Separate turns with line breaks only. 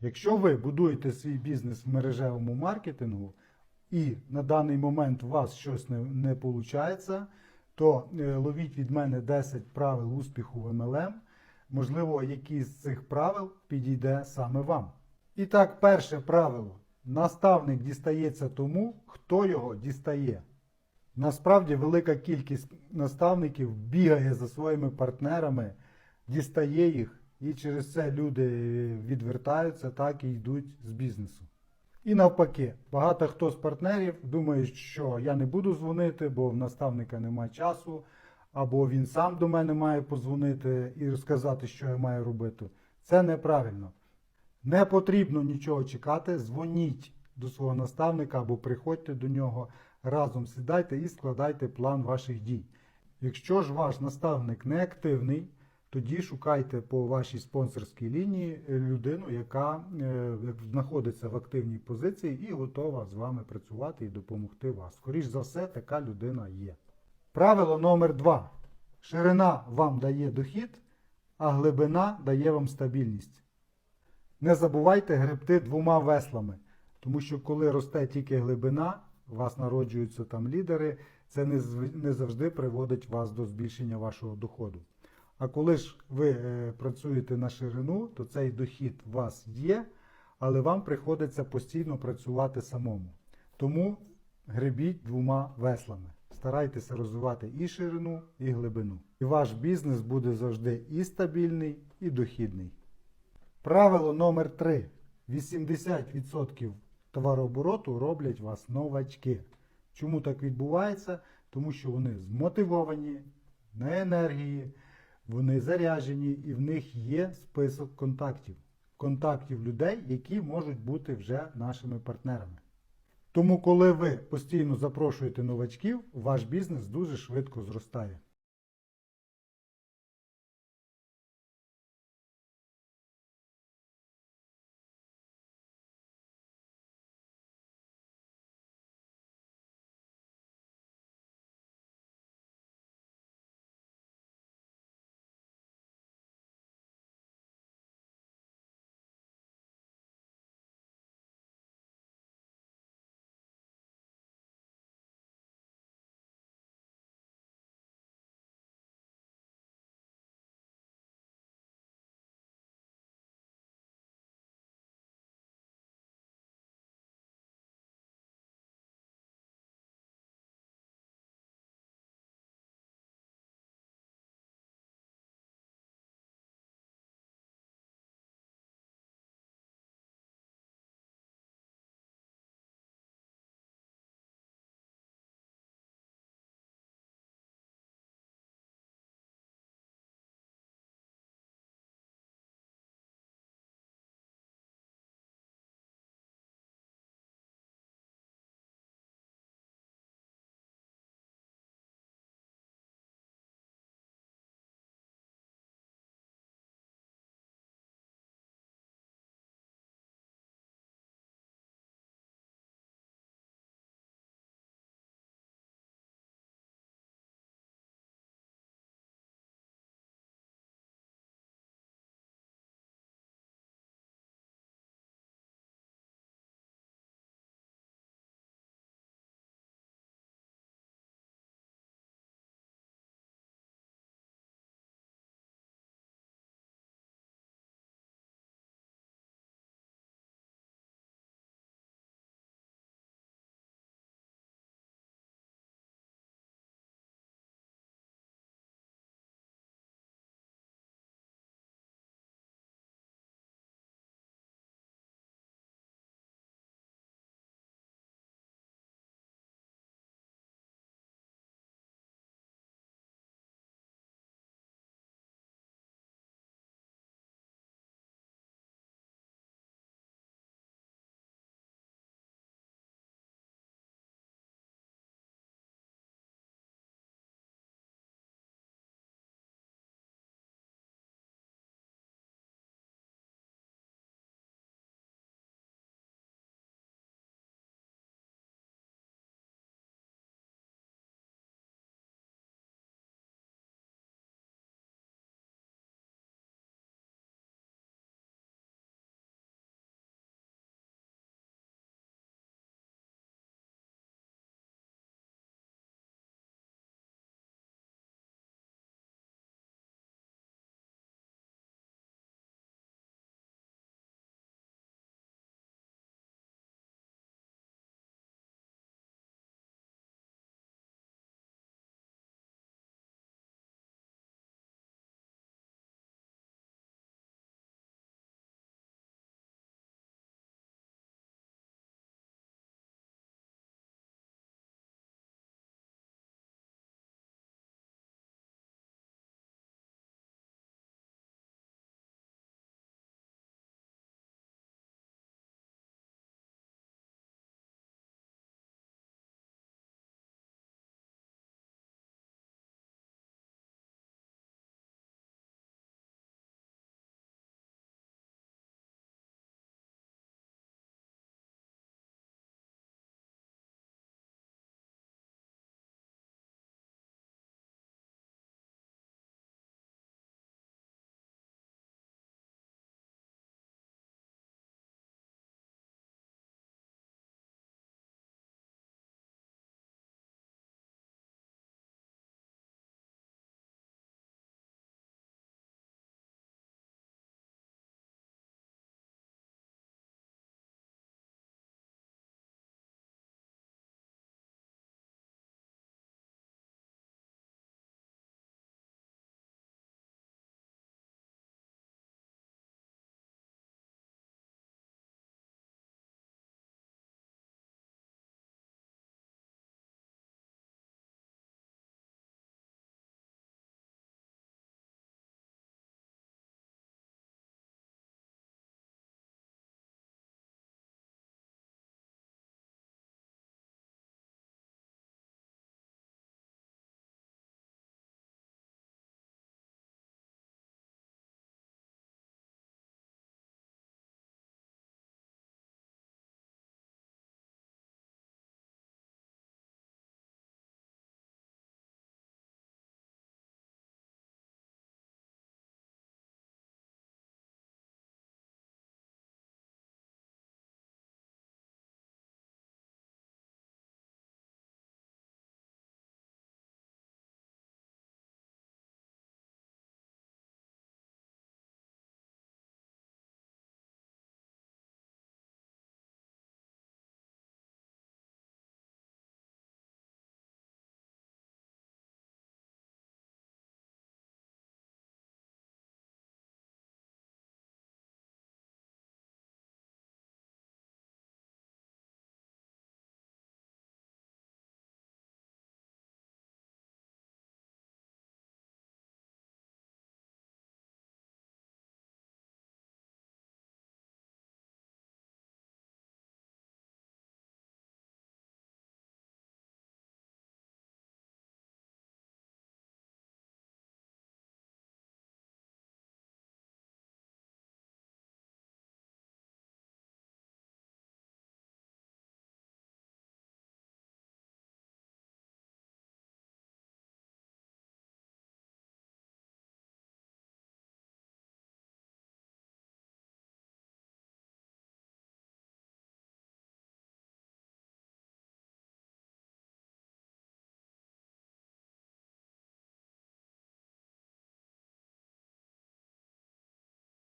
Якщо ви будуєте свій бізнес в мережевому маркетингу і на даний момент у вас щось не, не виходить, то е, ловіть від мене 10 правил успіху в MLM. Можливо, якийсь з цих правил підійде саме вам. І так, перше правило. Наставник дістається тому, хто його дістає. Насправді велика кількість наставників бігає за своїми партнерами, дістає їх, і через це люди відвертаються, так і йдуть з бізнесу. І навпаки, багато хто з партнерів думає, що я не буду дзвонити, бо в наставника немає часу, або він сам до мене має позвонити і розказати, що я маю робити. Це неправильно. Не потрібно нічого чекати, дзвоніть до свого наставника або приходьте до нього, разом сідайте і складайте план ваших дій. Якщо ж ваш наставник не активний, тоді шукайте по вашій спонсорській лінії е, людину, яка е, знаходиться в активній позиції і готова з вами працювати і допомогти вас. Скоріш за все, така людина є. Правило номер два. Ширина вам дає дохід, а глибина дає вам стабільність. Не забувайте гребти двома веслами, тому що коли росте тільки глибина, у вас народжуються там лідери, це не завжди приводить вас до збільшення вашого доходу. А коли ж ви е, працюєте на ширину, то цей дохід у вас є, але вам приходиться постійно працювати самому. Тому гребіть двома веслами. Старайтеся розвивати і ширину, і глибину. І ваш бізнес буде завжди і стабільний, і дохідний. Правило номер 3. 80% товарообороту роблять вас новачки. Чому так відбувається? Тому що вони змотивовані на енергії, вони заряджені і в них є список контактів. Контактів людей, які можуть бути вже нашими партнерами. Тому, коли ви постійно запрошуєте новачків, ваш бізнес дуже швидко зростає.